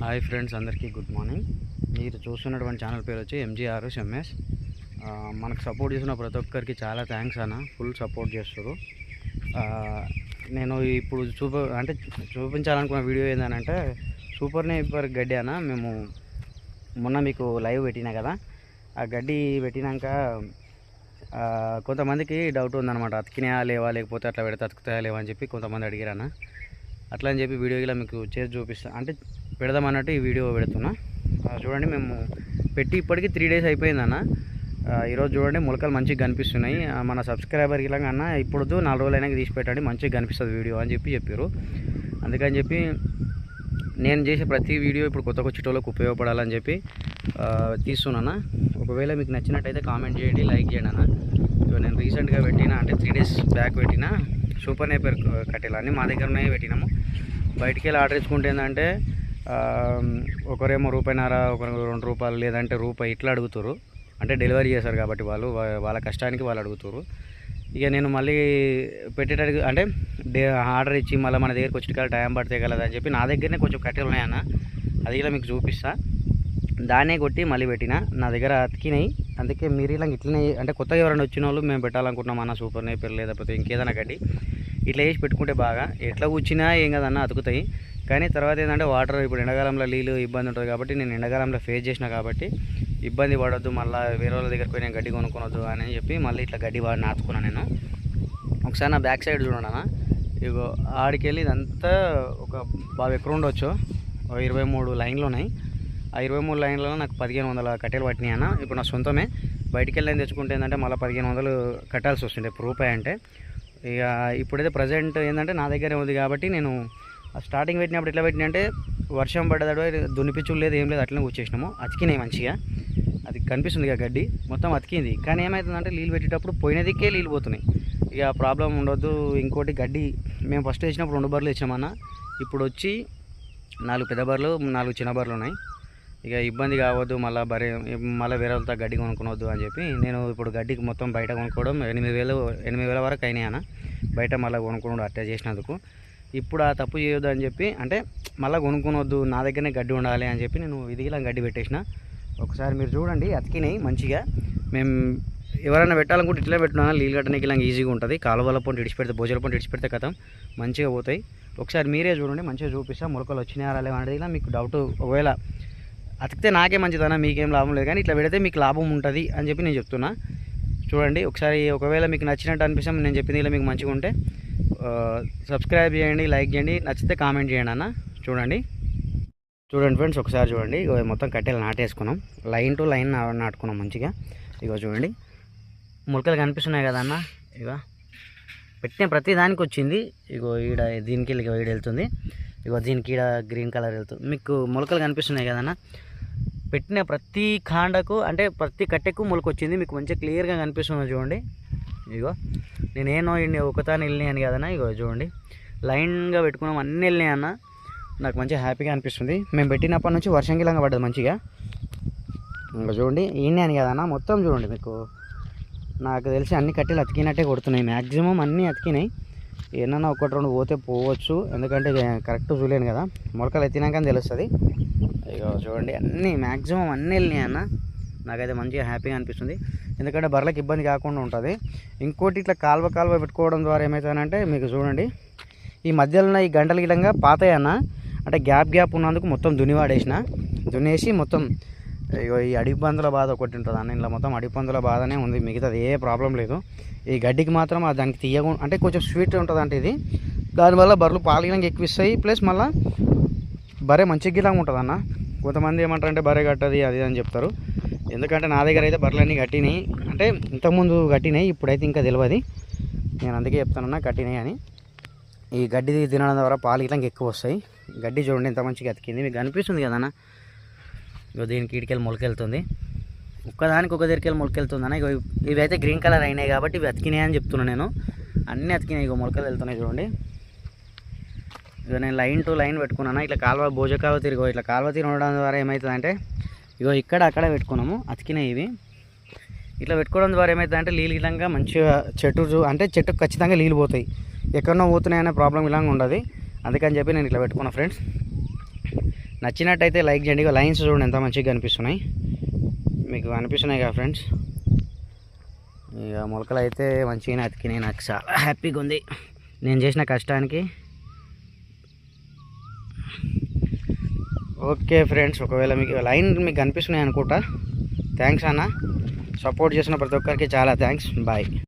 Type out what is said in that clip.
Hi friends అందరికీ good morning. మీరు చూస్తున్నటువంటి ఛానల్ పేరు వచ్చి ఎంజీఆర్ ఎంఎస్ మనకు సపోర్ట్ చేసిన ప్రతి ఒక్కరికి చాలా థ్యాంక్స్ అన్న ఫుల్ సపోర్ట్ చేస్తారు నేను ఇప్పుడు చూప అంటే చూపించాలనుకున్న వీడియో ఏంటంటే సూపర్ నేపర్ గడ్డి అన్న మేము మొన్న మీకు లైవ్ పెట్టినా కదా ఆ గడ్డి పెట్టినాక కొంతమందికి డౌట్ ఉందన్నమాట అతికినాయా లేవా లేకపోతే అట్లా పెడితే అతుకుతాయా లేవా అని చెప్పి కొంతమంది అడిగారన్న అట్లా అని చెప్పి వీడియో ఇలా మీకు చేసి చూపిస్తాను అంటే పెడదాం అన్నట్టు ఈ వీడియో పెడుతున్నా. చూడండి మేము పెట్టి ఇప్పటికీ త్రీ డేస్ అయిపోయిందన్న ఈరోజు చూడండి మొలకలు మంచిగా కనిపిస్తున్నాయి. మన సబ్స్క్రైబర్కి ఇలా అన్న ఇప్పుడు నాలుగు రోజులైనా తీసి పెట్టండి మంచిగా కనిపిస్తుంది వీడియో అని చెప్పి చెప్పారు అందుకని చెప్పి నేను చేసే ప్రతి వీడియో ఇప్పుడు కొత్త వచ్చేటోళ్ళకి ఉపయోగపడాలని చెప్పి తీస్తున్నాను ఒకవేళ మీకు నచ్చినట్టయితే కామెంట్ చేయండి లైక్ చేయండి అన్న. నేను రీసెంట్గా పెట్టిన అంటే త్రీ డేస్ బ్యాక్ పెట్టిన. సూపర్ నేపర్ కట్టెలు అన్నీ మా దగ్గరనే పెట్టినాము. బయటికి వెళ్ళి ఆర్డర్ ఇచ్చుకుంటే ఏంటంటే ఒకరేమో రూపాయిన్నర ఒకరు రెండు రూపాయలు లేదంటే రూపాయి ఇట్లా అడుగుతారు. అంటే డెలివరీ చేస్తారు కాబట్టి వాళ్ళు వాళ్ళ కష్టానికి వాళ్ళు అడుగుతారు. ఇక నేను మళ్ళీ పెట్టేటట్టు అంటే డే ఆర్డర్ ఇచ్చి మళ్ళీ మన దగ్గరికి వచ్చి టైం పడితే కదా అని చెప్పి నా దగ్గరనే కొంచెం కట్టెలు ఉన్నాయన్న. అది ఇలా మీకు చూపిస్తా. దాన్నే కొట్టి మళ్ళీ పెట్టిన. నా దగ్గర అతికినాయి. అందుకే మీరు ఇలా ఇట్లనే అంటే కొత్తగా ఎవరైనా వచ్చిన వాళ్ళు మేము పెట్టాలనుకుంటున్నాం అన్న సూపర్ నేపర్ లేకపోతే ఇంకేదైనా గడ్డి. ఇట్లా వేసి పెట్టుకుంటే బాగా. ఎట్లా కూర్చున్నా ఏం కదన్నా అతుకుతాయి. కానీ తర్వాత ఏంటంటే వాటర్ ఇప్పుడు ఎండాకాలంలో నీళ్ళు ఇబ్బంది ఉంటుంది కాబట్టి నేను ఎండాకాలంలో ఫేస్ చేసిన కాబట్టి ఇబ్బంది పడొద్దు మళ్ళీ వేరే వాళ్ళ దగ్గరికి పోయి నేను గడ్డి కొనుక్కొనొద్దు అని చెప్పి మళ్ళీ ఇట్లా గడ్డి వాడి నాచుకున్నాను నేను. ఒకసారి నా బ్యాక్ సైడ్ చూడండి అన్న. ఇగో ఆడికి వెళ్ళి ఇదంతా ఒక బాగా ఎక్కడ ఉండొచ్చు ఇరవై మూడు లైన్లు ఉన్నాయి. ఆ ఇరవై మూడు లైన్లలో నాకు పదిహేను వందల కట్టెలు పట్టినాయి అన్న. ఇప్పుడు నా సొంతమే. బయటికి వెళ్ళి తెచ్చుకుంటే ఏంటంటే మళ్ళీ పదిహేను వందలు కట్టాల్సి వస్తుండే రూపాయి అంటే. ఇక ఇప్పుడైతే ప్రజెంట్ ఏంటంటే నా దగ్గరే ఉంది కాబట్టి నేను ఆ స్టార్టింగ్ పెట్టినప్పుడు ఎట్లా పెట్టినా అంటే వర్షం పడ్డదాడు దునిపించులు లేదు ఏం లేదు అట్లనే కూర్చేసినాము. అతికినాయి మంచిగా. అది కనిపిస్తుంది ఇక గడ్డి. మొత్తం అతికింది. కానీ ఏమవుతుందంటే నీళ్ళు పెట్టేటప్పుడు పోయినదికే నీళ్ళు పోతున్నాయి. ఇక ప్రాబ్లం ఉండొద్దు. ఇంకోటి గడ్డి. మేము ఫస్ట్ వేసినప్పుడు రెండు బర్రెలు వేసినామన్నా. ఇప్పుడు వచ్చి నాలుగు పెద్ద బర్రెలు నాలుగు చిన్న బర్రెలు ఉన్నాయి. ఇక ఇబ్బంది కావద్దు మళ్ళీ బరే మళ్ళీ వేరే వాళ్ళతో గడ్డి కొనుక్కోవద్దు అని చెప్పి నేను ఇప్పుడు గడ్డికి మొత్తం బయట కొనుక్కోవడం ఎనిమిది వేలు ఎనిమిది వేల వరకు అయినాయి అన్న. బయట మళ్ళీ కొనుక్కోవడం అట్లా చేసినందుకు. ఇప్పుడు ఆ తప్పు చేయొద్దు అని చెప్పి అంటే మళ్ళీ కొనుక్కోవద్దు నా దగ్గరనే గడ్డి ఉండాలి అని చెప్పి నేను ఇదిగిలా గడ్డి పెట్టేసిన. ఒకసారి మీరు చూడండి అతికినాయి మంచిగా. మేము ఎవరైనా పెట్టాలనుకుంటే ఇట్లా పెట్టినా నీళ్ళు కట్టడానికి ఇలా ఈజీగా ఉంటుంది. కాలువల పంట ఇడిచిపెడితే భోజన పంట ఇడిచిపెడితే కథం. మంచిగా పోతాయి. ఒకసారి మీరే చూడండి మంచిగా చూపిస్తా. మొలకలు వచ్చినాయా లేవా అనేది ఇలా మీకు డౌట్ ఒకవేళ అతికితే నాకే మంచిదన్నా మీకేం లాభం లేదు. కానీ ఇట్లా పెడితే మీకు లాభం ఉంటుంది అని చెప్పి నేను చెప్తున్నా. చూడండి ఒకసారి ఒకవేళ మీకు నచ్చినట్టు అనిపిస్తే నేను చెప్పింది ఇలా మీకు మంచిగా ఉంటే సబ్స్క్రైబ్ చేయండి లైక్ చేయండి నచ్చితే కామెంట్ చేయండి అన్న. చూడండి. చూడండి ఫ్రెండ్స్ ఒకసారి చూడండి. ఇగో మొత్తం కట్టెలు నాటేసుకున్నాం. లైన్ టు లైన్ నాటుకున్నాం మంచిగా. ఇగో చూడండి. మొలకలు కనిపిస్తున్నాయి కదా అన్న. ఇగో పెట్టిన ప్రతి దానికి వచ్చింది. ఇగో ఈడ దీనికి ఇక ఈడ వెళ్తుంది. ఇగో దీనికి ఈడ గ్రీన్ కలర్ వెళ్తుంది. మీకు మొలకలు కనిపిస్తున్నాయి కదన్నా పెట్టిన ప్రతి కాండకు అంటే ప్రతి కట్టెకు మొలకొచ్చింది. మీకు మంచిగా క్లియర్గా కనిపిస్తుంది చూడండి. ఇగో నేనేనో ఇన్ని ఒకతాను వెళ్ళినాయి అని కదన్నా. ఇగో చూడండి. లైన్గా పెట్టుకున్నాం అన్నీ వెళ్ళినాయి అన్న. నాకు మంచిగా హ్యాపీగా అనిపిస్తుంది. మేము పెట్టినప్పటి నుంచి వర్షం గిలంగా పడ్డది మంచిగా. ఇంకా చూడండి ఈయనే అని కదన్నా. మొత్తం చూడండి మీకు. నాకు తెలిసి అన్ని కట్టెలు అతికినట్టే కొడుతున్నాయి. మ్యాక్సిమం అన్నీ అతికినాయి. ఏమన్నా ఒకటి రెండు పోతే పోవచ్చు. ఎందుకంటే కరెక్ట్ చూలేను కదా. మొలకలు ఎత్తినాక తెలుస్తుంది. ఇక చూడండి అన్నీ మ్యాక్సిమం అన్నీ వెళ్ళినాయి అన్న. నాకైతే మంచిగా హ్యాపీగా అనిపిస్తుంది. ఎందుకంటే బర్రెలకు ఇబ్బంది కాకుండా ఉంటుంది. ఇంకోటి ఇట్లా కాలువ కాలువ పెట్టుకోవడం ద్వారా ఏమవుతుందంటే మీకు చూడండి ఈ మధ్యలో ఉన్న ఈ గంటల గిడంగా పాతాయి అన్న అంటే గ్యాప్ గ్యాప్ ఉన్నందుకు మొత్తం దునివాడేసిన దున్నేసి మొత్తం ఈ అడిపందుల బాధ ఒకటి ఉంటుంది అన్న ఇంట్లో మొత్తం అడిపందుల బాధనే ఉంది. మిగతాది ఏ ప్రాబ్లం లేదు. ఈ గడ్డికి మాత్రం దానికి తీయగా అంటే కొంచెం స్వీట్ ఉంటుంది అంటే ఇది. దానివల్ల బర్రెలు పాలు ఎక్కువ ఇస్తాయి ప్లస్ మళ్ళీ బరే మంచి గిలాగా ఉంటుంది అన్న. కొంతమంది ఏమంటారంటే బరే కట్టది అది అని చెప్తారు. ఎందుకంటే నా దగ్గర అయితే బర్రెలన్నీ కట్టినాయి. అంటే ఇంతకుముందు కట్టినాయి ఇప్పుడైతే ఇంకా తెలియదు నేను అందుకే చెప్తానన్నా కట్టినాయి అని. ఈ గడ్డి తినడం ద్వారా పాలు ఇట్లా ఎక్కువ వస్తాయి. గడ్డి చూడండి ఎంత మంచిగా అతికింది. మీకు కనిపిస్తుంది కదన్నా? ఇగో దీనికి ఇటుకెళ్ళి మొలకెళ్తుంది. ఒక్కదానికి ఒక దగ్గరికి వెళ్ళి మొలకెళ్తుంది అన్న ఇగో ఇవైతే గ్రీన్ కలర్ అయినాయి కాబట్టి ఇవి అతికినాయి అని చెప్తున్నాను నేను. అన్నీ అతికినాయి. ఇగో మొలకలు వెళ్తున్నాయి చూడండి. ఇగో నేను లైన్ టు లైన్ పెట్టుకున్నాను. ఇట్లా కాలువ భోజ కాలువ తిరిగో ఇట్లా కాలువ తిరిగి ఉండడం ద్వారా ఏమవుతుందంటే ఇగో ఇక్కడ అక్కడ పెట్టుకున్నాము. అతికినాయి ఇవి. ఇట్లా పెట్టుకోవడం ద్వారా ఏమవుతుందంటే నీళ్ళు ఇలాగా మంచిగా చెట్టు చూ- అంటే చెట్టు ఖచ్చితంగా నీళ్ళు పోతాయి. ఎక్కడో పోతున్నాయనే ప్రాబ్లం ఇలాగ ఉండదు. అందుకని చెప్పి నేను ఇట్లా పెట్టుకున్నాను ఫ్రెండ్స్. నచ్చినట్టయితే లైక్ చేయండి. ఇక లైన్స్ చూడండి ఎంత మంచిగా కనిపిస్తున్నాయి. మీకు అనిపిస్తున్నాయి కదా ఫ్రెండ్స్? ఇక మొలకలు అయితే మంచిగానే అతికినాయి నాకు చాలా హ్యాపీగా ఉంది. నేను చేసిన కష్టానికి. ఓకే ఫ్రెండ్స్ ఒకవేళ మీకు లైన్ మీకు కనిపిస్తున్నాయి అనుకుంటా. థ్యాంక్స్ అన్న. సపోర్ట్ చేసిన ప్రతి ఒక్కరికి చాలా థ్యాంక్స్. బాయ్.